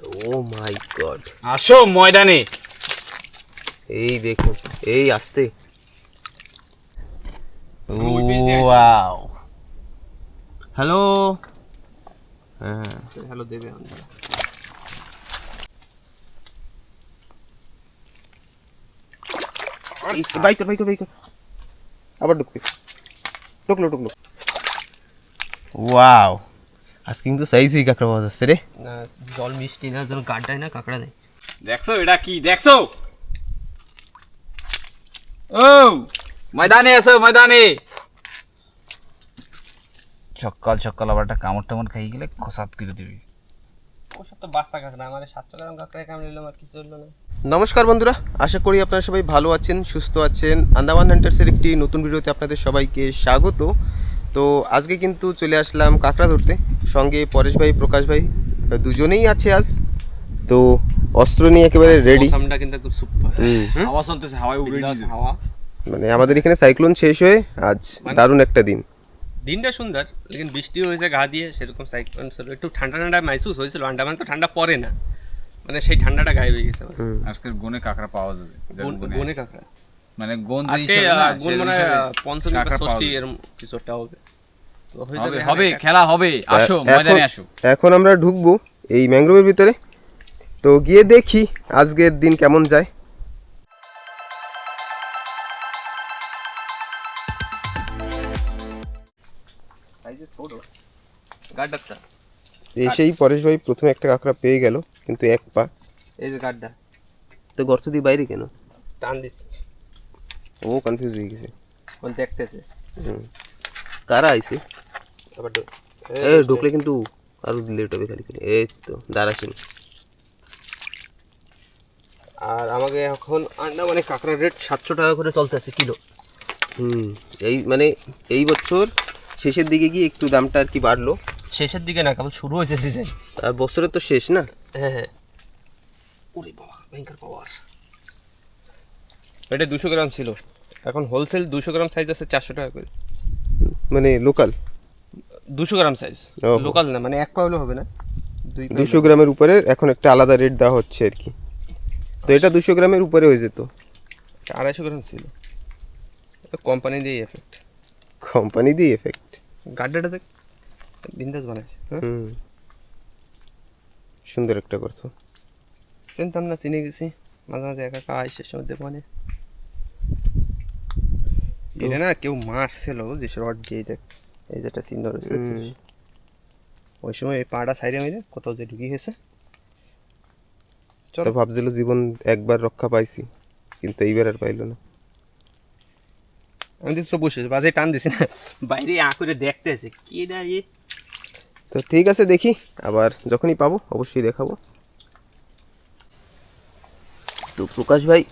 O my god আসো ময়দানে। এই দেখো এই আসতে। ওয়াও হ্যালো হ্যাঁ। হ্যালো দেবে বাইক বাইক বাইক আবার ঢুকবে। ঢুকলো ঢুকলো। ওয়াও আজকে কিন্তু সাইজই কাঁকড়া পাওয়া যাচ্ছে রে। না জল মিষ্টি না যেন গাড্ডায় না কাঁকড়া নেই। দেখছ এটা কি? দেখছ? ও ময়দানে এসো ময়দানে। সকাল সকাল আবার একটা কামড় টামড় খাই গেলে খসাত করে দিবি। ওসব তো বাচ্চা কাঁকড়া আমার সাতশো গ্রাম কাঁকড়া কামড়ে নিলাম আর কিছু হলো না। নমস্কার বন্ধুরা আশা করি আপনারা সবাই ভালো আছেন সুস্থ আছেন। আন্দামান হান্টার্সের একটি নতুন ভিডিওতে আপনাদের সবাইকে স্বাগত। তো আজকে কিন্তু চলে আসলাম কাঁকড়া ধরতে। সঙ্গে পরেশ ভাই প্রকাশ ভাই দুজনেই আছে আজ। তো অস্ত্র নিয়ে একেবারে রেডি মৌসামটা কিন্তু একদম সুপার হাওয়া চলতেছে হাওয়ায় উড়ে হাওয়া। মানে আমাদের এখানে সাইক্লোন শেষ হয়ে আজ দারুণ একটা দিন। দিনটা সুন্দর লেকিন বৃষ্টি হয়েছে গা দিয়ে সেরকম সাইক্লোন ছিল একটু ঠান্ডা ঠান্ডা মাইসুস হয়েছিল আন্ডামান তো ঠান্ডা পড়ে না। মানে সেই ঠান্ডাটা গায়ে হয়ে গেছে। আজকের গুনে কাঁকড়া পাওয়া যাবে বনে কাঁকড়া। মানে গোন আজকে হিসাবে না, আহ, মানে পঞ্চমী ষষ্ঠী এরকম কিছু একটা হবে। হবে হবে খেলা হবে। আসো এখন- ময়দানে আসো। এখন আমরা ঢুকবো এই ম্যাংগ্রোভের ভিতরে। তো গিয়ে দেখি আজকের দিন কেমন যায়। এসেই পরেশ ভাই প্রথমে একটা কাঁকড়া পেয়ে গেল কিন্তু এক পা। এই যে গাড্ডা তো গর্ত দিয়ে বাইরে কেন? টান দিস ও কনফিউজ হয়ে গেছে। দেখতেছে। হুম। কারা আইছে? আবার এ ঢুকলে কিন্তু আরও লেট হবে খালি খালি। এই তো দাঁড়াছেন আর আমাকে এখন আন্ডা মানে কাঁকড়ার রেট সাতশো টাকা করে চলতেছে কিলো। হুম এই মানে এই বছর শেষের দিকে গিয়ে একটু দামটা আর কি বাড়লো। শেষের দিকে না কেবল শুরু হয়েছে সিজন আর বছরের তো শেষ না? হ্যাঁ হ্যাঁ। ওরে বাবা ভয়ঙ্কর পাওয়ার এটা দুশো গ্রাম ছিল। এখন হোলসেল দুশো গ্রাম সাইজ আছে চারশো টাকা করে। মানে লোকাল দুশো গ্রাম সাইজ। লোকাল না মানে এক পাউলে হবে না। দুশো গ্রামের উপরে এখন একটা আলাদা রেট দেওয়া হচ্ছে আর কি। তো এটা দুশো গ্রামের উপরে হয়ে যেত। আড়াইশো গ্রাম ছিল। কোম্পানি দিয়ে এফেক্ট কোম্পানি দিয়ে এফেক্ট গাড্ডাটা দেখ বিন্দাস বানাইছে হ্যাঁ? হুম। সুন্দর একটা করছ। চিনতাম না চিনে গেছি। মাঝে মাঝে একা একা আইসে সময় মানে এটা না কেউ মারছিল যে রড দিয়ে দেখ। এই যেটা চিহ্ন রয়েছে? ওই সময় এই পাড়া সাইডে মেরে কোথাও যে ঢুকি গেছে। চলো। ভাবছিল জীবন একবার রক্ষা পাইছি কিন্তু এইবার আর পাইলো না। আমি তো বসে আছি, বাজে টান দিছি না। বাইরে আ করে দেখতে আছে কি না এ? তো ঠিক আছে দেখি। আবার যখনই পাবো অবশ্যই দেখাবো। তো প্রকাশ ভাই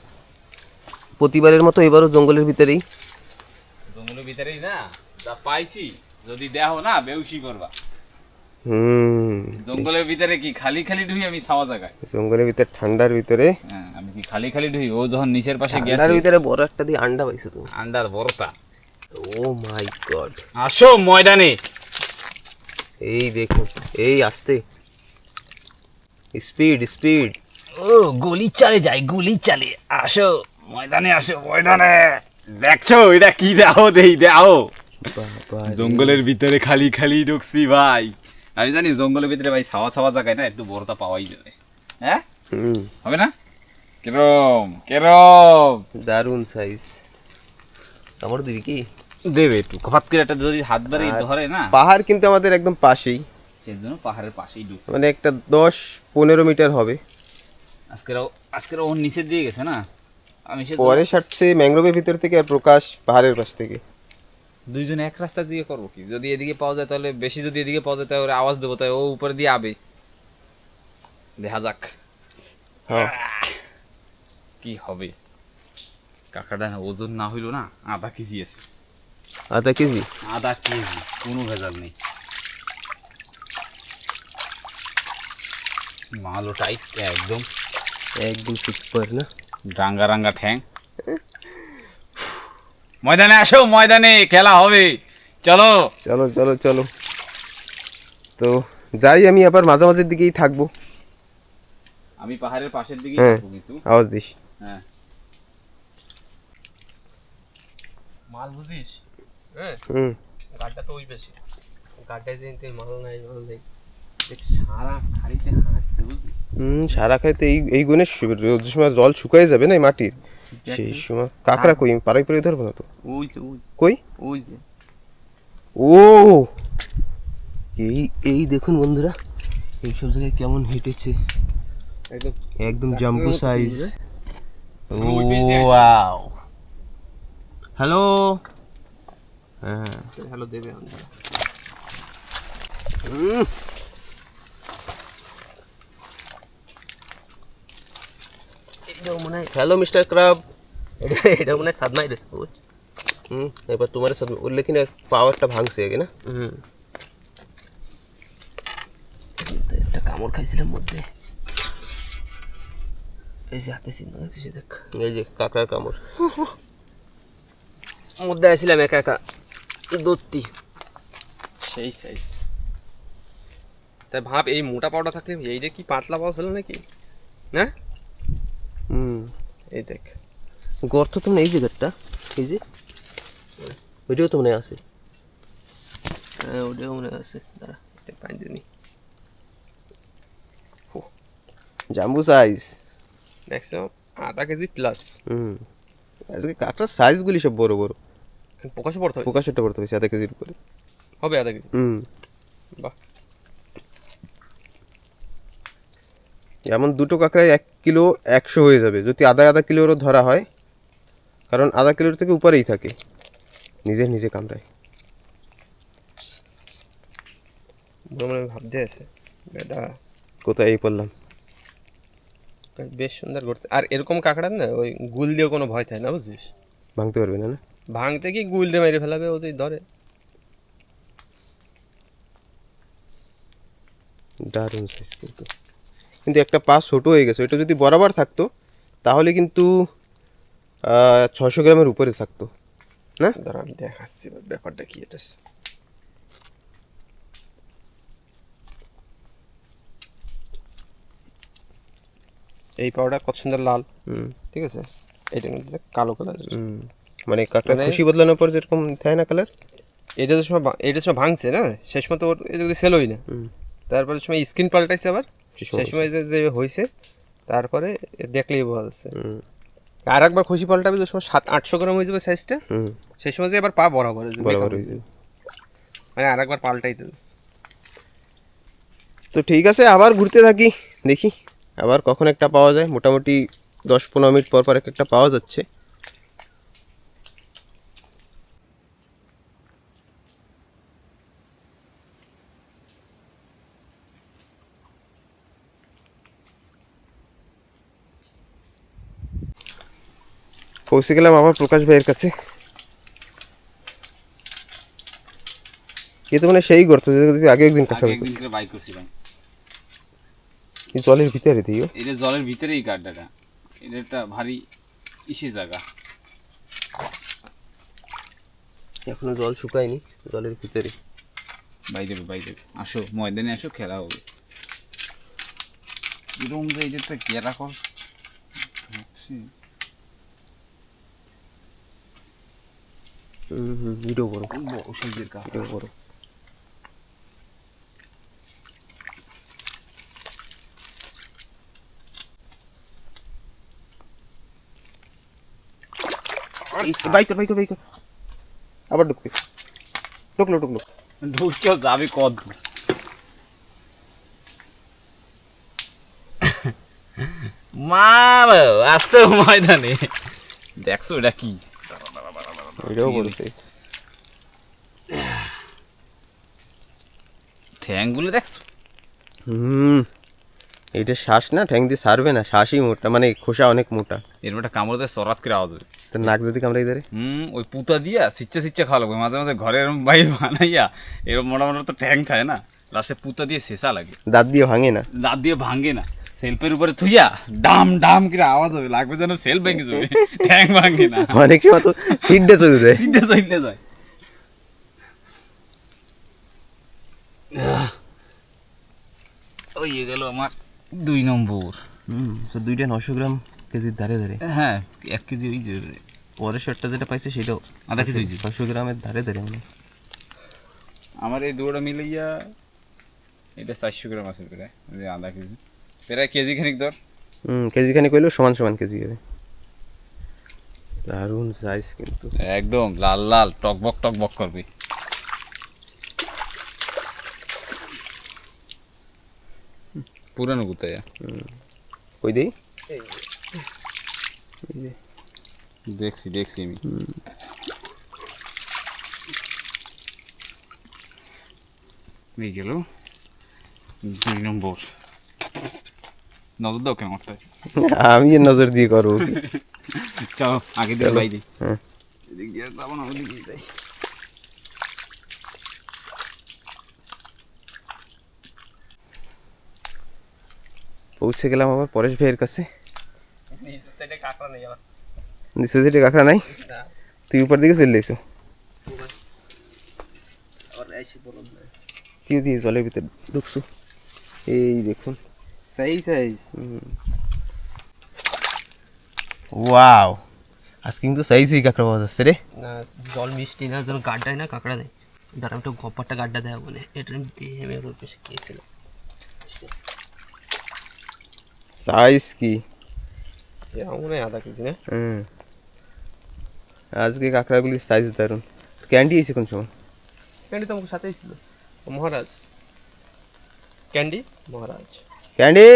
প্রতিবারের মতো এবারও জঙ্গলের ভিতরেই। জঙ্গলের ভিতরেই না যা পাইছি। যদি দেহ না বেউসি করবা। হুম। জঙ্গলের ভিতরে কি খালি খালি ঢুই আমি ছাওয়া জায়গায় জঙ্গলের ভিতরে ঠান্ডার ভিতরে? হ্যাঁ আমি কি খালি খালি ঢুই? ও যখন নিচের পাশে ঠান্ডার ভিতরে বড় একটা দিয়ে আন্ডা পাইছো তুমি। আন্ডার বড়টা। Oh my god. আসো ময়দানে। এই দেখো এই আসতে। Speed speed. ও গুলি চালে যায় গুলি চালে। আসো ময়দানে আসো ময়দানে। দেখছ এটা কি দাও দেই দাও জঙ্গলের ভিতরে খালি খালি ঢুকছি ভাই। আমি জানি জঙ্গলের ভিতরে ভাই ছাওয়া ছাওয়া জায়গায় না একটু বড়টা পাওয়াই যাবে। হ্যাঁ? হবে না? কেরম কেরম। দারুণ সাইজ আমার দিবি কি? দেবে একটু। হঠাৎ করে একটা যদি হাত আর- ধরে না। পাহাড় কিন্তু আমাদের একদম পাশেই। সেজন্য পাহাড়ের পাশেই ঢুক মানে একটা দশ পনেরো মিটার হবে। আজকের আজকের ওর নিচে দিয়ে গেছে না? আমি সে পরে সারছে ম্যাংগ্রোভের ভিতর থেকে আর প্রকাশ পাহাড়ের পাশ থেকে। দুইজনে এক রাস্তা দিয়ে করব কি? যদি এদিকে পাওয়া যায় তাহলে বেশি যদি এদিকে পাওয়া যায় তাহলে আওয়াজ দেবো তাই ও উপরে দিয়ে আবে। দেখা যাক। হ্যাঁ। কি হবে? কাকাটা ওজন না হইল না আধা কেজি আছে। আধা কেজি? আধা কেজি কোনো ভেজাল নেই। মালও টাইট একদম। একদম সুপার না? রাঙ্গা রাঙ্গা ঠ্যাং। ময়দানে আসো ময়দানে খেলা হবে। চলো। চলো চলো চলো। তো যাই আমি আবার মাঝামাঝির দিকেই থাকব। আমি পাহাড়ের পাশের দিকে হ্যাঁ। থাকব কিন্তু। আওয়াজ দিস। হ্যাঁ। মাল বুঝিস? হ্যাঁ হুম। গাড্ডা তো ওই বেশি। গাড্ডায় যে মাল নাই মাল নেই। সারা খাড়িতে হাঁটছে বুঝলি? হুম সারা খাইতে এই এই গুণে রোদের সময় জল শুকাই যাবে না এই মাটির? সেই সময় কাকড়া কই? পাড়াই পাড়াই ধরবো না তো? কই? ওই যে। ও! এই এই দেখুন বন্ধুরা এইসব জায়গায় কেমন হেঁটেছে। একদম। জাম্বু সাইজ ও। ওয়াও হ্যালো হ্যাঁ। হ্যালো দেবে আমাদের উম। এটাও মনে হয়। হ্যালো মিস্টার ক্রাব এটা এটা মনে হয় সাদমাই রয়েছে বুঝ? হুম এবার তোমার সাথে উঠলে কিনা পাওয়ারটা ভাঙছে আগে না? হুম। একটা কামড় খাইছিলাম মধ্যে। এই যে হাতে চিহ্ন দেখেছি দেখ। এই যে কাকড়ার কামড়। মধ্যে আসছিলাম একা একা। দত্তি। সেই সাইজ তাই ভাব এই মোটা পাউডার থাকলে এইটা কি পাতলা পাওয়া ছিল নাকি? না? হুম। এই দেখ। গর্ত তো এই জায়গাটা এই যে। ওইটাও তো মনে আছে। হ্যাঁ ওটাও মনে আছে। দাঁড়া এটা পানি দিনি জাম্বু সাইজ ম্যাক্সিমাম আধা কেজি প্লাস হুম। আজকে কাকড়ার সাইজগুলি সব বড় বড়। প্রকাশ পড়তে হবে প্রকাশটা করতে হয়েছে আধা কেজির উপরে। হবে আধা কেজি। হুম। বাহ। যেমন দুটো কাঁকড়ায় এক কিলো একশো হয়ে যাবে। যদি আধা আধা কিলোরও ধরা হয় কারণ আধা কিলোর থেকে উপরেই থাকে নিজে নিজে কামড়ায়। ভাবতে আছে এটা কোথায় এই পড়লাম? বেশ সুন্দর করতে আর এরকম কাঁকড়ার না ওই গুল দিয়ে কোনো ভয় থাকে না বুঝছিস? ভাঙতে পারবে না না? ভাঙতে কি গুল দিয়ে মেরে ফেলাবে ও যদি ধরে? দারুণ সাইজ কিন্তু। কিন্তু একটা পা ছোটো হয়ে গেছে ওইটা যদি বরাবর থাকতো তাহলে কিন্তু ছশো গ্রামের উপরে থাকতো। না? দাঁড়া আমি দেখাচ্ছি ব্যাপারটা কি এটা। এই পাউডার কত সুন্দর লাল। হুম। ঠিক আছে? এটা কিন্তু কালো কালার হুম। মানে কাঁকড়া মানে- খুশি বদলানোর পর যেরকম থাকে না কালার এটা যে সময় এটা সময় ভাঙছে না? শেষ মতো ওর এটা যদি সেল হই না। হুম। তারপরে সময় স্ক্রিন পাল্টাইছে আবার। সেই সময় যে যে হয়েছে তারপরে দেখলেই বলছে আর একবার খুশি পাল্টাবে যে সময় সাত আটশো গ্রাম হয়ে যাবে সাইজটা সেই সময় যে এবার পা বরাবর বরাবর হয়ে যাবে। যাবে। মানে আর একবার পাল্টাই দেবে তো ঠিক আছে আবার ঘুরতে থাকি দেখি। আবার কখন একটা পাওয়া যায়। মোটামুটি দশ পনেরো মিনিট পর পর একটা পাওয়া যাচ্ছে। পৌঁছে গেলাম আবার প্রকাশ ভাইয়ের কাছে। এ তো মানে সেই গর্ত যেটা আগে একদিন আগে একদিন করে বাইক করছিলাম। এই জলের ভিতরে দিও এটা জলের ভিতরেই গাড্ডাটা। এটা একটা ভারী ইসে জায়গা। এখনও জল শুকায়নি জলের ভিতরে। বাইরে বাইরে। আসো ময়দানে আসো খেলা হবে। এরকম যে এটা একটা গেরা কর হুম ভিডিও করো। সাইজের কাপ ভিডিও করো। বাইক বাইক বাইক আবার ঢুকবে। ঢুকলো ঢুকলো। যাবে কত দূর? মারো আসো ময়দানে। দেখছ এটা কি? বড় সাইজ ঠ্যাংগুলো দেখছ? হুম। এইটা শ্বাস না ঠ্যাং দিয়ে সারবে না শ্বাসই মোটা মানে খোসা অনেক মোটা। এরকম একটা কামড়তে সরাত করে আওয়াজ হবে তো নাক যদি কামড়াই ধরে। হুম ওই পুতা দিয়া সিচ্ছে সিচ্ছে খাওয়া লাগবে মাঝে মাঝে ঘরে এরকম বাই বানাইয়া এরকম মোটা মোটা তো ঠ্যাং খায় না লাস্টে পুতা দিয়ে শেষা লাগে। দাঁত দিয়ে ভাঙে না। দাঁত দিয়ে ভাঙে না। সেলফের উপরে থুইয়া ডাম ডাম করে আওয়াজ হবে লাগবে যেন সেল ভেঙে যাবে ঠ্যাং ভাঙে না। অনেক সময় তো সিটটা চলে যায়। সিটে চলে যায়। ওই গেল আমার দুই নম্বর। হুম তো দুইটা নশো গ্রাম কেজির ধারে ধারে। হ্যাঁ এক কেজি ওই যে পরের শটটা যেটা পাইছে সেটাও আধা কেজি হয়েছে ছশো গ্রামের ধারে ধারে মানে। আমার এই দুটো মিলাইয়া এটা চারশো গ্রাম আছে প্রায় আধা কেজি। প্রায় কেজি খানিক ধর হুম কেজি খানিক কইলেও সমান সমান কেজি হবে। দারুণ সাইজ কিন্তু। একদম লাল লাল টকবক টকবক করবে। পুরানো কোথায় কই দেই? দেখছি দেখছি আমি। এই গেল দুই নম্বর। নজর দাও কেন আমারটা আমি নজর দিয়ে করব। চলো আগে দিয়ে বাই দিই হ্যাঁ। এদিক দিয়ে যাব না ওদিক দিয়ে যাই। পৌঁছে গেলাম আবার পরেশ ভাইয়ের কাছে। নিচের সাইডে কাঁকড়া নেই নিচে তুই উপর দিকে চলে এসো তুই দিয়ে জলের ভিতরে ঢুকছো এই দেখুন। সাইজ সাইজ ওয়াও আজকে কিন্তু সাইজই কাঁকড়া পাওয়া যাচ্ছে রে না জল মিষ্টি না যেন গাড্ডায় না কাঁকড়া দেয় দাঁড়া একটু গপ্পারটা গাড্ডা দেয় মানে এটা আমি দিয়ে আমি ওর বেশি খেয়েছিল সাইজ কি মনে হয় আধা কেজি না হুম আজকে কাঁকড়াগুলির সাইজ দারুণ ক্যান্ডি এসে কোন সময় ক্যান্ডি তো আমার সাথেই ছিল ও মহারাজ ক্যান্ডি মহারাজ ক্যান্ডি?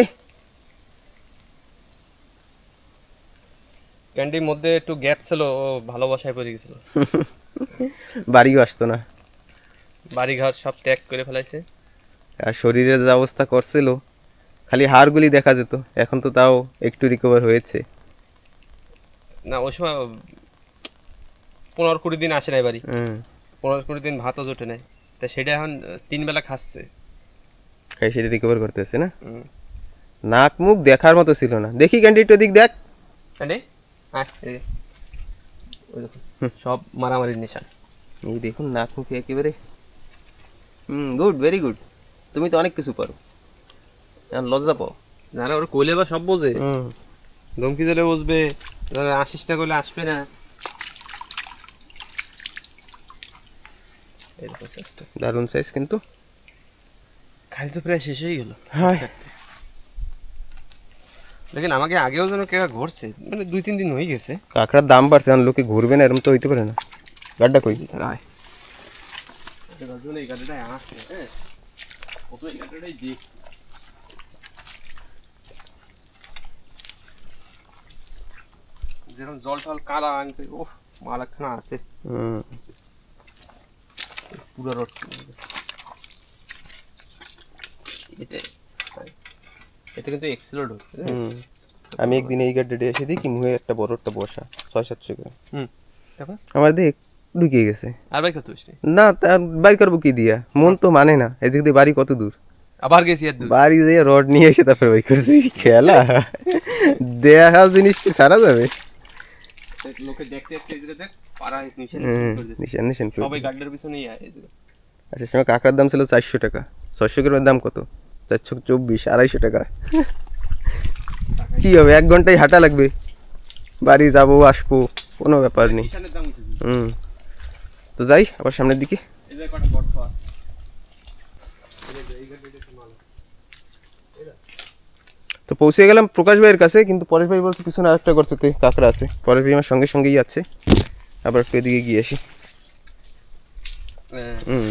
ক্যান্ডির মধ্যে একটু গ্যাপ ছিল ও ভালোবাসায় পড়ে গেছিল। বাড়িও আসতো না। বাড়িঘর সব ত্যাগ করে ফেলাইছে। আর শরীরের যে অবস্থা করছিল খালি হাড়গুলি দেখা যেত এখন তো তাও একটু রিকভার হয়েছে। না ওই সময় পনেরো কুড়ি দিন আসে নাই বাড়ি। পনেরো কুড়ি দিন ভাতও জোটে নাই। তা সেটা এখন তিন বেলা খাচ্ছে। খাই সেটা রিকভার করতেছে না? নাক মুখ দেখার মতো ছিল না। দেখি ক্যান্ডি একটু দিক দেখ। ক্যান্ডি? সব মারামারির নিশান। এই দেখুন নাক মুখে একেবারে। হুম গুড ভেরি গুড তুমি তো অনেক কিছু পারো। লজ্জা পাও। না ওর কোলে বা সব বোঝে। হুম। ধমকি দিলে বসবে আসিস না করলে আসবে না। দারুণ সাইজ কিন্তু। খালি তো প্রায় শেষ হয়ে গেল। হায়। দেখেন আমাকে আগেও যেন কেউ ঘুরছে মানে দুই তিন দিন হয়ে গেছে। কাঁকড়ার দাম বাড়ছে এখন লোকে ঘুরবে না এরকম তো হইতে পারে না। গাড্ডা কই? রায়। এই আসছে হ্যাঁ এই যেরকম জল টল কালা আনতে ও মাল একখানা আছে। হুম। পুরো রোড। কিন্তু আমি একদিন এই গাড্ডাটা এসে দেখি মুহে একটা বড় একটা বসা ছয় সাতশো করে। তারপর আমার দেখ ঢুকিয়ে গেছে। আর কত হয়েছে না তা বাড়ি করব কি দিয়া? মন তো মানে না। এদিক দিয়ে বাড়ি কত দূর? আবার গেছি বাড়ি যেয়ে রড নিয়ে এসে তারপরে বাই করছি। খেলা। দেখা জিনিস কি সারা যাবে? লোকে দেখতে দেখতে যে দেখ পাড়া নিশান নিশান সবাই পিছনেই আচ্ছা সময় কাঁকড়ার দাম ছিল চারশো টাকা। ছয়শো গ্রামের দাম কত? চারশো চব্বিশ আড়াইশো টাকা। কি হবে এক ঘন্টায় হাঁটা লাগবে। বাড়ি যাব আসব কোনো ব্যাপার নেই। হুম। তো যাই আবার সামনের দিকে। তো পৌঁছে গেলাম প্রকাশ ভাইয়ের কাছে কিন্তু পরেশ ভাই বলছে পিছনে আরেকটা গর্ততে কাঁকড়া আছে। পরেশ ভাই আমার সঙ্গে সঙ্গেই আছে। আবার একটু এদিকে গিয়ে আসি। হ্যাঁ। হুম।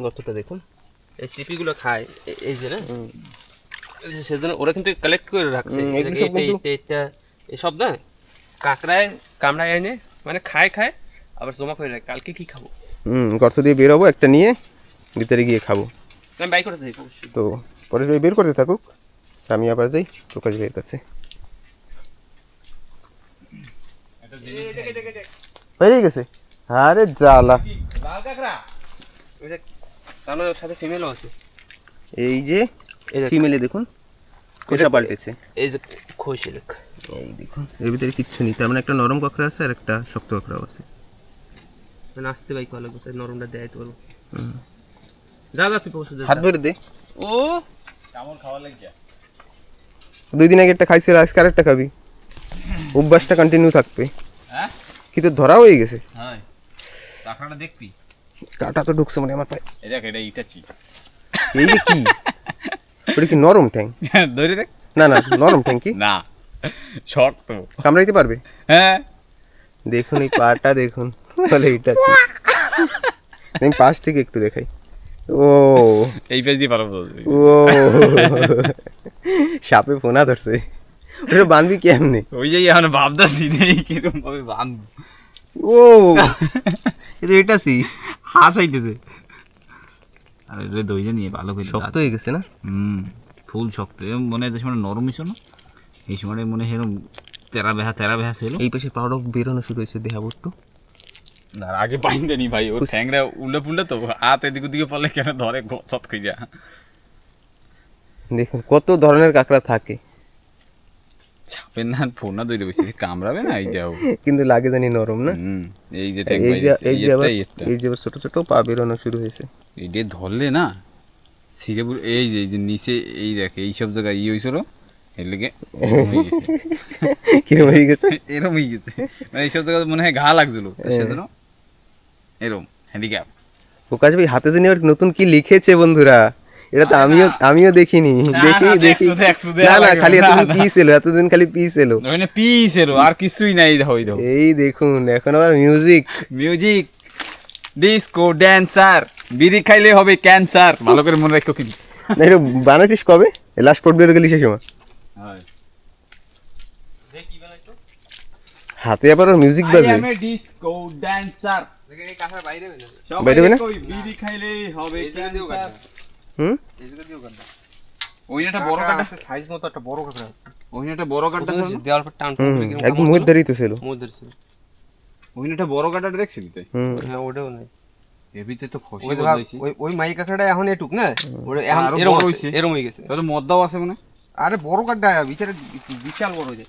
গর্তটা দেখুন। এই সিপিগুলো খায় এই যে না? সেজন্য ওরা কিন্তু কালেক্ট করে রাখছে। এটা- এসব না কাঁকড়ায় কামড়ায় এনে মানে খায় খায় আবার জমা করে রাখে। কালকে কি খাব? হুম গর্ত দিয়ে বেরোবো একটা নিয়ে ভিতরে গিয়ে খাব। আমি বাই করে যাই তো ভাই বের করতে থাকুক আমি আবার যাই প্রকাশ ভাইয়ের কাছে। হয়ে গেছে? আরে জ্বালা। লাল কাঁকড়া। তার মানে ওর সাথে ফিমেলও আছে। এই যে। ফিমেলে দেখুন খোসা পাল্টেছে। এই যে খসি এই দেখুন এর ভিতরে কিচ্ছু নেই তার মানে একটা নরম কাঁকড়া আছে আর একটা শক্ত কাঁকড়াও আছে। মানে আসতে বাই কলা কোথায় নরমটা দেয় তো যা যা তুই পৌঁছে হাত ধরে দে। ও! কামড় খাওয়া লাগিয়া দুই দিন আগে একটা খাইছিল আজকে আরেকটা খাবি। অভ্যাসটা কন্টিনিউ থাকবে। হ্যাঁ? কি তো ধরা হয়ে গেছে। হ্যাঁ। কাঁকড়াটা দেখবি। কাটা তো ঢুকছে মানে মাথায়। এই দেখ এটা ইটাচি। এই যে কি? ওটা কি নরম ঠ্যাং? ধরে দেখ। না না নরম ঠ্যাং কি? না শক্ত। কামড়াইতে পারবে? হ্যাঁ। দেখুন এই পাটা দেখুন। বলে এটা আমি পাশ থেকে একটু দেখাই। ও। এই পেজ দিয়ে পারব ও। সাপে ফোনা ধরছে। ওটা বানবি কেমনে? ওই যে এখন ভাবতেছি নেই কীরকম ভাবে বাঁধবো ও। এটা এটা সি হাসাইতেছে। আর এটা দইটা নিয়ে ভালো করে শক্ত হয়ে গেছে না? হুম ফুল শক্ত। মনে হয় যে সময় নরম হইছো না? এই সময় মনে হয় এরম তেরা বেহা তেরা বেহা ছিল। এই পাশে পাউডার বেরোনো শুরু হয়েছে দেখাবো একটু আর আগে বাইন্দে নি ভাই ওর ঠ্যাংরা উল্লে পুল্লে তো হাত এদিক ওদিকে পড়লে কেন ধরে গছত কইরা। দেখুন কত ধরনের কাঁকড়া থাকে। চাপের না ফোন না দইরে বসে কামড়াবে না এই যাও। কিন্তু লাগে জানি নরম না? এই যে এই যে এই যে এই ছোট ছোট পা বেরোনো শুরু হয়েছে। এইটা ধরলে না এই যে এই যে নিচে এই দেখ এই সব জায়গায় ই হয়েছিল এর লেগে হয়ে কিরম হয়ে গেছে? এরম হয়ে গেছে। মানে এইসব জায়গায় মনে হয় ঘা লাগছিল সেজন্য এরম হ্যান্ডিক্যাপ প্রকাশ ভাই হাতে জানি আবার নতুন কি লিখেছে বন্ধুরা? এটা তো আমিও আমিও দেখিনি। দেখি দেখি। না না খালি এতদিন পিস এলো এতদিন খালি পিস এলো। ওখানে পিস এলো আর কিছুই নাই এই দেখো এই দেখুন এখন আবার মিউজিক মিউজিক ডিস্কো ড্যান্সার বিড়ি খাইলে হবে ক্যান্সার ভালো করে মনে রাখো কিন্তু। না এটা বানাইছিস কবে? লাস্ট পর্ব বেরো গেলি সে সময়। হাতে আবার মিউজিক বাজে। আমি ডিস্কো ড্যান্সার বাইরে বাইরে না? বিড়ি খাইলে হবে ক্যান্সার। হুম? ওই একটা বড় কাটা সাইজ মতো একটা বড় কাঁকড়া আছে। ওই বড় কাটা দেওয়ার পর টান একদম মুখ দাঁড়িয়ে তো ছিল মুখ ধরছে ওই বড় কাটাটা দেখছিলি তুই? হ্যাঁ ওটাও নেই। এবিতে তো খসি ওই তো ভাব, বদলাইছি ওই ওই মাই কাঁকড়াটা এখন এটুক না? ওটা এখন আরও এরম হইছে। এরম হয়ে গেছে। মদ্দাও আছে মনে হয়। আরে বড় কাঁকড়া ভিতরে বিশাল বড় যে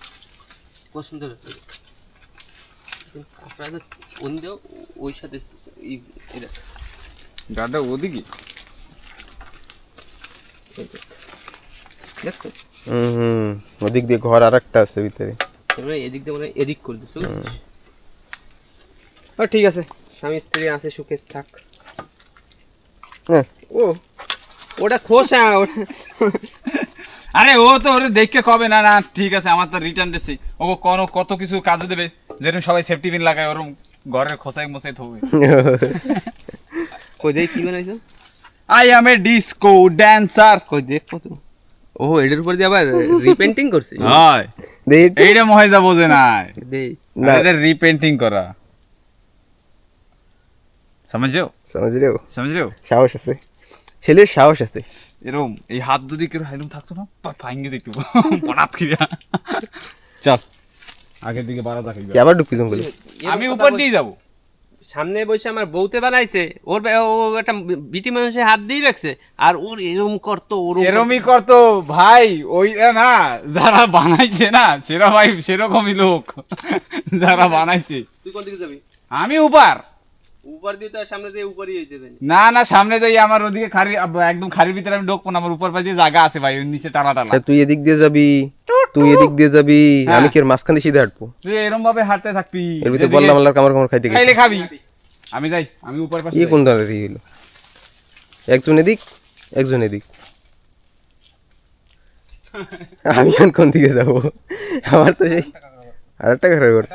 কত সুন্দর কাঁকড়া ওই সাথে এটা। গাটা ওদিকে? দেখছ হুম হুম ওদিক দিয়ে ঘর আর একটা আছে ভিতরে। এদিক দিয়ে মানে এদিক করে ও ঠিক আছে। স্বামী স্ত্রী আছে সুখে থাক। হ্যাঁ। ও ওটা খোসা ওটা আরে ও তো ওরে দেখকে কবে? না না ঠিক আছে আমার তো রিটার্ন দিছি। ও কোন কত কিছু কাজে দেবে? যেরকম সবাই সেফটি পিন লাগায় ওরকম ঘরের খোসাই মোসাই থবে কই দেখ কি বানাইছো? I am a disco dancer কই দেখ কত? ও এটার উপর দিয়ে আবার রিপেন্টিং করছে? হয়। এইটা মহিজা বোঝে নাই। দেই না। এটা রিপেন্টিং করা। সমঝো সমাজ রেও সমঝো সাহস আছে। ছেলের সাহস আছে। এরম এই হাত যদি কেউ হাইরম থাকতো না? ফাইঙ্গে দেখতো পড়াত খিয়া চল আগের দিকে বাড়া থাকি কি আবার ঢুকি জঙ্গলে? আমি উপর দিয়ে যাব। সামনে বসে আমার বউতে বানাইছে ওর ও একটা বিটি মানুষের হাত দিয়ে রাখছে আর ওর এরম করতো ওর এরমই করতো ভাই ওই না যারা বানাইছে না সেরা ভাই সেরকমই লোক যারা বানাইছে। তুই কোন দিকে যাবি? আমি উপার। উপর দিয়ে তো সামনে দিয়ে উপরই হয়েছে জানি না না সামনে যাই আমার ওদিকে খারি একদম খারির ভিতরে আমি ঢোকবো না আমার উপর পাশে জায়গা আছে ভাই নিচে টালা টালা তা তুই এদিক দিয়ে যাবি? তুই এদিক দিয়ে যাবি? আমি কি মাঝখানে সিধে হাঁটবো। তুই এরম ভাবে হাঁটতে থাকবি। এর ভিতরে বললাম কামড় কামড় খাইতে গেছি। খাইলে খাবি। আমি যাই আমি উপর পাশে কোন একজন এদিক একজন এদিক। আমি এখন কোন দিকে যাব? আমার তো সেই আর একটা ঘরের ঘর।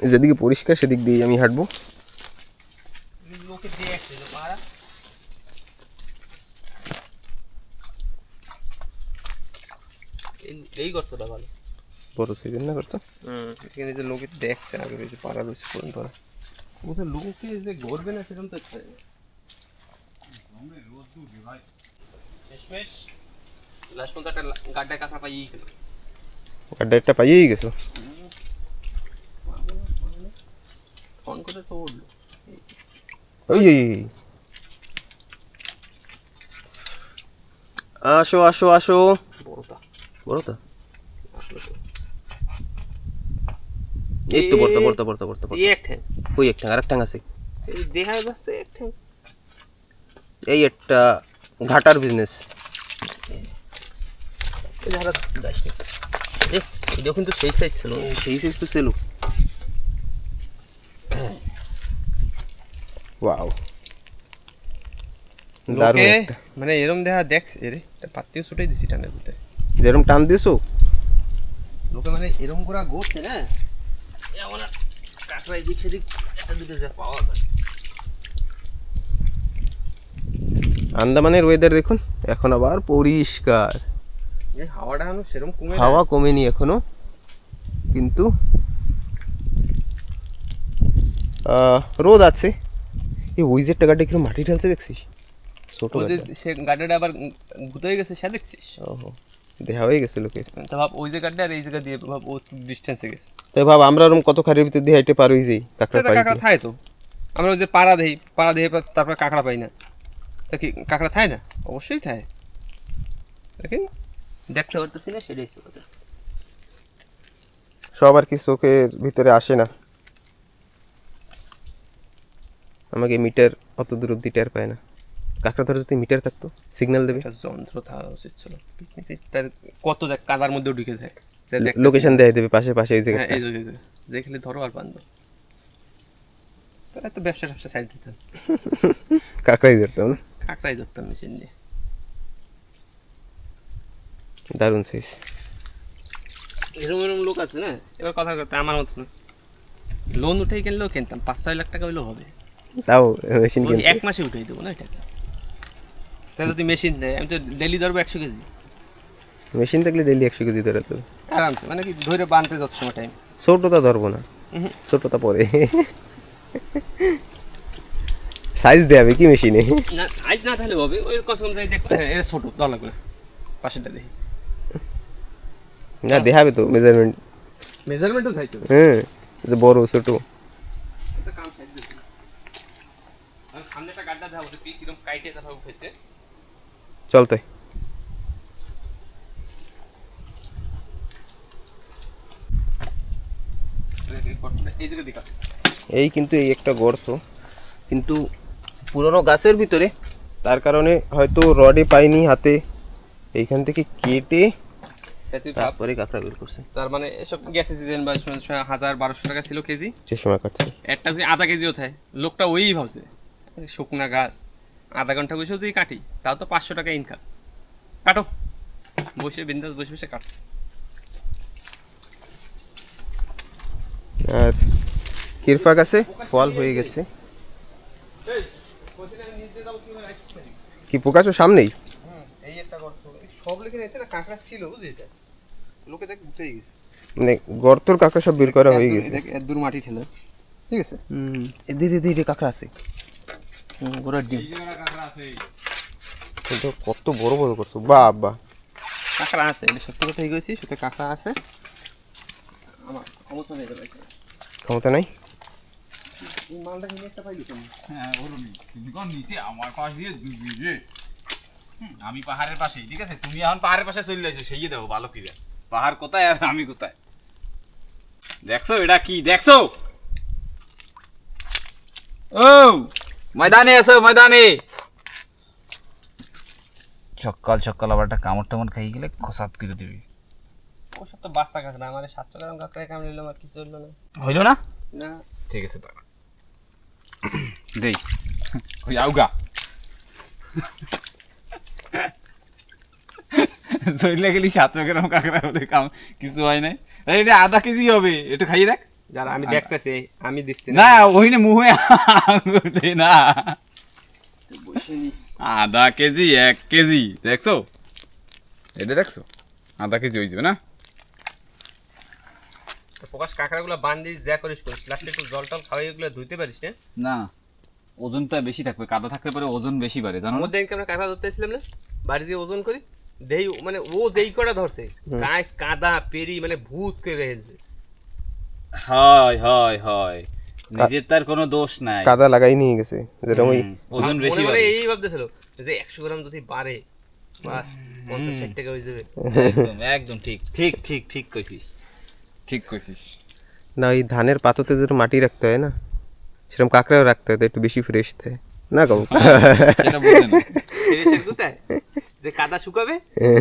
যেদিকে পরিষ্কার সেদিক দিয়ে আমি হাঁটবো। এই- এই গর্তটা ভালো। বড় সাইজের না করতো হুম এখানে যে লোকে দেখছে আগে রয়েছে পাড়া রয়েছে কোন পাড়া। তো লোকে যে ঘুরবে না সেরকম তো শেষমেশ লাস্ট পর্যন্ত একটা গাড্ডায় কাঁকড়া পাইয়েই গেল। আড্ডা একটা পাইয়েই গেছো। ফোন করে তো উঠল ওই। আসো আসো আসো। বড়টা। বড়টা? এই তো বড়টা বড়টা বড়টা বড়টা। এই এক ঠ্যাং। ওই আছে। এই দেখা যাচ্ছে এক ঠ্যাং। এই একটা ঘাটার বিজনেস এই ধারা যাস নি এ এটা কিন্তু সেই সাইজ ছিল। সেই সাইজ তো সেলু ওয়াও লোকে মানে এরম দেখা দেখছে রে পাত্তিও ছুটাই দিছি টানের ভিতরে যেরকম টান দিছো? লোকে মানে এরম করে ঘুরছে না? এমন এদিক সেদিক একটা দুটো যা পাওয়া যায়। আন্দামানের ওয়েদার দেখুন এখন আবার পরিষ্কার। এই হাওয়াটা এখন সেরম কমে হাওয়া কমেনি এখনও কিন্তু আহ, রোদ আছে। এই ওই যে টাকাটা কীরকম মাটি ঢালতে দেখছিস? ছোট ওই যে সে গাড্ডাটা আবার ভূত হয়ে গেছে সে দেখছিস? ওহো দেহা হয়ে গেছে লোকের। তা ভাব ওই যে গাড্ডা আর এই জায়গা দিয়ে ভাব ও ডিস্টেন্সে গেছে। তাই ভাব আমরা ওরকম কত খারের ভিতর দিয়ে হাইটে পার হয়ে যাই কাঁকড়া পাই কাঁকড়া থায় তো। আমরা ওই যে পাড়া দেই পাড়া দিয়ে তারপর কাঁকড়া পাই না। তা কি কাঁকড়া থায় না? অবশ্যই থায়। দেখেন দেখতে পারতেছি না সেটাই হচ্ছে কথা। সব আর কি চোখের ভিতরে আসে না? আমাকে মিটার অত দূর অব্দি টের পায় না। কাঁকড়া ধরে যদি মিটার থাকতো সিগন্যাল দেবে। যন্ত্র থাকা উচিত ছিল। তার কত দেখ কাদার মধ্যে ঢুকে যায় লোকেশন দেয় দেবে পাশে পাশে এই হ্যাঁ এই জায়গায় যেখানে ধরো আর বান্ধব তাহলে তো ব্যবসা ব্যবসা সাইড দিতাম। কাঁকড়াই ধরতাম না। কাঁকড়াই ধরতাম মেশিন নিয়ে দারুণ সাইজ এরকম এরকম লোক আছে না? এবার কথা কথা আমার মতো না লোন উঠেই কিনলেও কিনতাম। পাঁচ ছয় লাখ টাকা হইলেও হবে। তাও মেশিন কিনতে। এক মাসে উঠাই দেবো না এটা? তাহলে যদি মেশিন দেয় আমি তো ডেলি ধরবো একশো কেজি। মেশিন থাকলে ডেলি একশো কেজি ধরে তো। আরামসে মানে কি ধরে বানতে যাচ্ছ সময় টাইম ছোটটা ধরবো না। ছোটটা পরে। সাইজ দেবে কি মেশিনে না সাইজ না তাহলে হবে ওই কসম যাই দেখ হ্যাঁ এটা ছোটো দর লাগবে না। পাশেরটা দেখি। না দেখাবে তো মেজারমেন্ট মেজারমেন্টও থাকতে হবে হ্যাঁ যে বড় ছোট একটা কাম সাইড দেখি আর তাই এই জায়গায় দেখা। এই কিন্তু এই একটা গর্ত। কিন্তু পুরনো গাছের ভিতরে তার কারণে হয়তো রডে পাইনি হাতে। এইখান থেকে কেটে তারপরে কাঁকড়া বের করছে। তার মানে এসব গ্যাসের সিজন বা হাজার বারোশো টাকা ছিল কেজি। সে সময় কাটছে। একটা আধা কেজিও থাকে লোকটা ওই ভাবছে। শুকনা গাছ আধা ঘণ্টা বসেও তুই কাটি তাও তো পাঁচশো টাকা ইনকাম কাটো। বসে বিন্দাস বসে বসে কাটছে। আর কিরপা গাছে ফল হয়ে গেছে। কি পোকাচো সামনেই? এই একটা গর্ত। সব লেখে এতে না কাঁকড়া ছিল বুঝলি লোকে দেখ উঠেই গেছে। মানে গর্তর কাঁকড়া সব বের করা হয়ে গেছে। দেখ এর দূর মাটি ঠেলে। ঠিক আছে? হুম। এ দে দে দে দে কাঁকড়া আছে। গোড়ার ডিম। কত বড় বড় করছ? বাহ বাহ কাঁকড়া আছে এটা সত্যি কথা হয়ে গেছি সেটা কাঁকড়া আছে। আমার ক্ষমতা নেই ক্ষমতা নাই? মালটা কিনে একটা পাইলি তুমি হ্যাঁ নিচে? আমার পাশ দিয়ে আমি পাহাড়ের পাশেই ঠিক আছে? তুমি এখন পাহাড়ের পাশে চলে যাইছো সেই দেখো ভালো কি দেখ। পাহাড় কোথায় আর আমি কোথায়? দেখছ এটা কি? দেখছ? ও! ময়দানে এসো ময়দানে। সকাল সকাল আবার একটা কামড় টামড় খাই গেলে খসাত করে দিবি। ও সব তো বাচ্চা কাঁকড়া আমার সাতশো গ্রাম কাঁকড়া কামড় নিলাম আর কিছু হলো না। হইল না? না। ঠিক আছে দাঁড়া দেই। ওই আউগা। চলে গেলি সাতশো গ্রাম কাঁকড়া ওদের কাম কিছু হয় নাই। এটা আধা কেজি হবে একটু খাইয়ে দেখ। যারা আমি দেখতেছি আমি দিচ্ছি না। ওই না মুহে না। আধা কেজি এক কেজি দেখছ? এটা দেখছ? আধা কেজি হয়ে যাবে না প্রকাশ কাঁকড়াগুলো যা করিস করিস। লাস্টে একটু জল টল খাওয়াই এগুলো ধুইতে পারিস না না ওজনটা বেশি থাকবে কাদা থাকতে পারে ওজন বেশি বাড়ে জানো? মধ্যে আমরা কাঁকড়া ধরতে এসেছিলাম না? বাড়ি দিয়ে ওজন করি দেই মানে ও যেই কটা ধরছে গায়ে কাদা পেরি মানে ভূত করে রেখেছে হয় হয় হয়। নিজের তার কোনো দোষ নাই। কাদা লাগাই নিয়ে গেছে যেরকম ওই ওজন বেশি মনে বাড়ে। এই ভাবতেছিল যে একশো গ্রাম যদি বাড়ে বাস পঞ্চাশ ষাট টাকা হয়ে যাবে। একদম একদম ঠিক ঠিক ঠিক ঠিক কইছিস। ঠিক কইছিস। না ওই ধানের পাতাতে যেরকম মাটি রাখতে হয় না সেরকম কাঁকড়াও রাখতে হয় তো একটু বেশি ফ্রেশ থাকে। না কব সেটা বোঝে না। ফেরেশের কোথায়? যে কাদা শুকাবে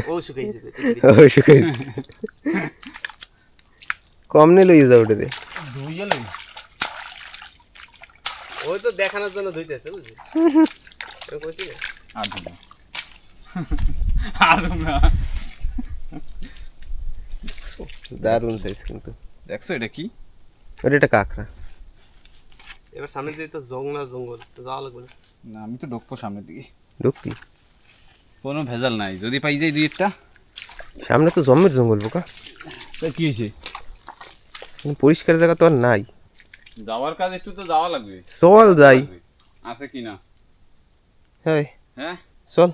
ও শুকাই যাবে। করে দিই। কম নিয়ে লই যাও ওটা রে ধুই গেল ওই তো দেখানোর জন্য ধুইতেছে বুঝলি? করছি না? আর না। আর না। দারুণ সাইজ কিন্তু। দেখছ এটা কি? ওটা একটা কাঁকড়া। এবার সামনে দিয়ে তো জঙ্গল জঙ্গল তো যাওয়া লাগবে না। না আমি তো ঢুকবো সামনের দিকে। ঢুকতি কোনো ভেজাল নাই। যদি পাই যাই দুই একটা। সামনে তো জম্মের জঙ্গল বোকা। তা কি হয়েছে? পরিষ্কার জায়গা তো আর নাই। যাওয়ার কাজ একটু তো যাওয়া লাগবে। চল যাই। আছে কি না? হ্যাঁ হ্যাঁ? চল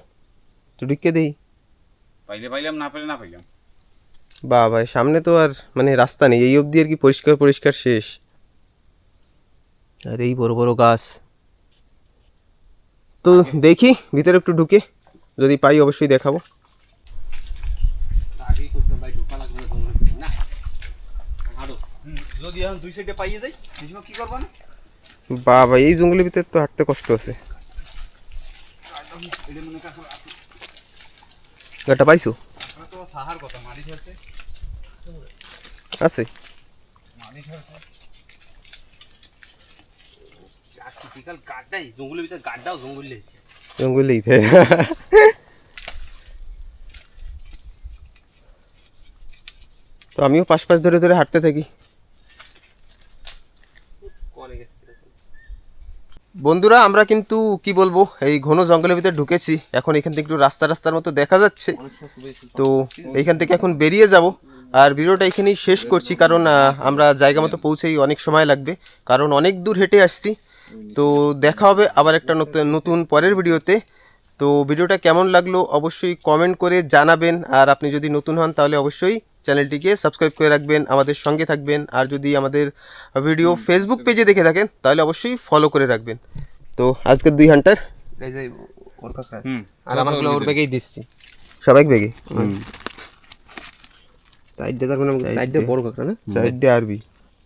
তুই ঢুকে দেই। পাইলে পাইলাম না পাইলে না পাইলাম। বা ভাই সামনে তো আর মানে রাস্তা নেই এই অবধি আর কি পরিষ্কার পরিষ্কার শেষ। আর এই বড় বড় গাছ। তো দেখি ভিতরে একটু ঢুকে যদি পাই অবশ্যই দেখাবো আগেই করতাম ভাই ঢোকা লাগবে না জঙ্গলের ভিতরে। না হাঁটো যদি এখন দুই সাইডে পাইয়ে যাই সেই সময় কি করব না? বা এই জঙ্গলের ভিতরে তো হাঁটতে কষ্ট আছে। গাটা পাইছো? আছে। জঙ্গলে তো আমিও পাশ পাশ ধরে ধরে হাঁটতে থাকি কনে গেছে বন্ধুরা, আমরা কিন্তু কি বলব, এই ঘন জঙ্গলের ভিতরে ঢুকেছি। এখন এখান থেকে একটু রাস্তা রাস্তার মতো দেখা যাচ্ছে। তো এইখান থেকে এখন বেরিয়ে যাব। আর ভিডিওটা এখানেই শেষ করছি, কারণ আমরা জায়গা মতো পৌঁছেই অনেক সময় লাগবে। কারণ অনেক দূর হেঁটে আসছি। তো দেখা হবে আবার একটা নতুন পরের ভিডিওতে। তো ভিডিওটা কেমন লাগল অবশ্যই কমেন্ট করে জানাবেন। আর আপনি যদি নতুন হন তাহলে অবশ্যই চ্যানেলটিকে সাবস্ক্রাইব করে রাখবেন আমাদের সঙ্গে থাকবেন। আর যদি আমাদের ভিডিও ফেসবুক পেজে দেখে থাকেন তাহলে অবশ্যই ফলো করে রাখবেন। তো আজকের দুই ঘণ্টার ওর কাছে আর আমারগুলো ওর ব্যাগেই দিচ্ছি। সবাই বেগে সাইড দিয়ে তারপরে সাইড? দিয়ে বড় কাঁকড়া না? সাইড দিয়ে আরবি।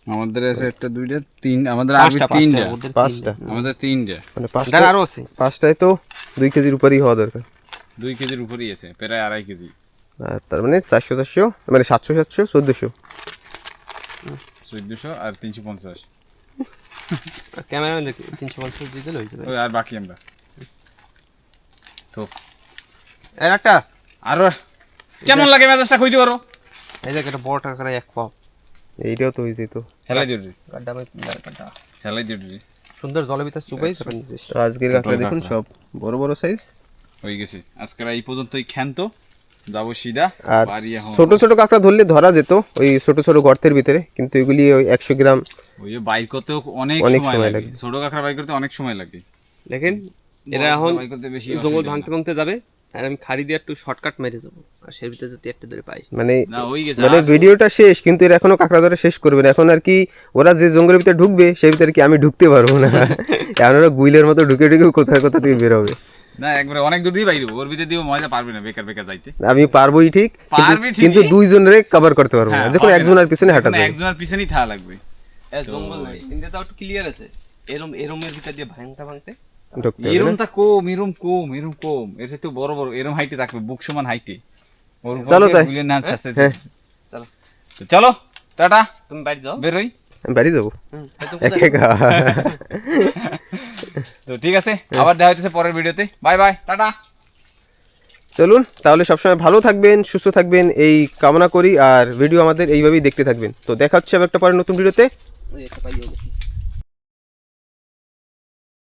আমাদের আছে একটা দুইটা তিন আমাদের আরবি তিনটা। পাঁচটা আমাদের তিনটা। মানে পাঁচটা আরও আছে পাঁচটায় তো দুই কেজির উপরেই হওয়া দরকার। দুই কেজির উপরেই আছে প্রায় আড়াই কেজি। তার মানে চারশো চারশো মানে সাতশো সাতশো চোদ্দোশো। চোদ্দশো আর তিনশো পঞ্চাশ। ক্যামেরাম্যান তিনশো পঞ্চাশ দিয়ে দিলে হয়ে যাবে আর বাকি আমরা। তো এর একটা আরও কেমন লাগে মেজাজটা? কইতে পারো। এই দেখ একটা বড় কাঁকড়া এক পাও। এইটাও তো হয়ে যেত হেলাই দিও রে গাড্ডা আমি গাড্ডা। হেলাই দিও রে সুন্দর জলের ভিতরে চুবাই তো আজকের কাঁকড়া দেখুন সব বড় বড় সাইজ হয়ে গেছে। আজকের এই পর্যন্তই ক্ষান্ত। যাব সিধা আর ছোট ছোট কাঁকড়া ধরলে ধরা যেত ওই ছোট ছোট গর্তের ভিতরে। কিন্তু এগুলি ওই একশো গ্রাম ওই বাইর করতেও অনেক সময় লাগে। ছোট কাঁকড়া বাইর করতে অনেক সময় লাগে। দেখেন এরা এখন বেশি জঙ্গল ভাঙতে ভাঙতে যাবে। আর আমি খাড়ি দিয়ে একটু শর্টকাট মেরে যাব আর সের ভিতরে যদি একটা ধরে পাই। মানে না ওই গেছে। মানে ভিডিওটা শেষ কিন্তু এর এখনও কাঁকড়া ধরে শেষ করবে না। এখন আর কি ওরা যে জঙ্গলের ভিতরে ঢুকবে সেই ভিতরে কি আমি ঢুকতে পারব না। এখন ওরা গুইলের মতো ঢুকে ঢুকে কোথায় কোথা থেকে বের হবে। না একবারে অনেক দূর দিয়ে বাইরে ওর ভিতরে দিয়ে মজা পারবে না বেকার বেকার যাইতে। আমি পারবোই ঠিক কিন্তু- দুইজনের কভার করতে পারব না। হ্যাঁ, যে কোনো হবে না। একজনের পিছনে হাঁটা যাবে একজনের পিছনেই থাকা লাগবে। জঙ্গল নাই। কিন্তু তাও একটু ক্লিয়ার আছে। এরম এরমের ভিতর দিয়ে ভাঙতে ভাঙতে ঢুকতে এরম তা কম এরম কম এরম কম। এর সাথে বড় বড়। এরম হাইটে থাকবে বুক সমান হাইটে। চলো তাই। হ্যাঁ। চলো। তো চলো টাটা। তুমি বাড়ি যাও। বেরোই। আমি বাড়ি যাব? একা তো ঠিক আছে আবার দেখা হইতেছে পরের ভিডিওতে। বাই বাই টাটা। চলুন তাহলে সবসময় ভালো থাকবেন সুস্থ থাকবেন এই কামনা করি আর ভিডিও আমাদের এইভাবেই দেখতে থাকবেন। তো দেখা হচ্ছে আবার একটা পরে নতুন ভিডিওতে।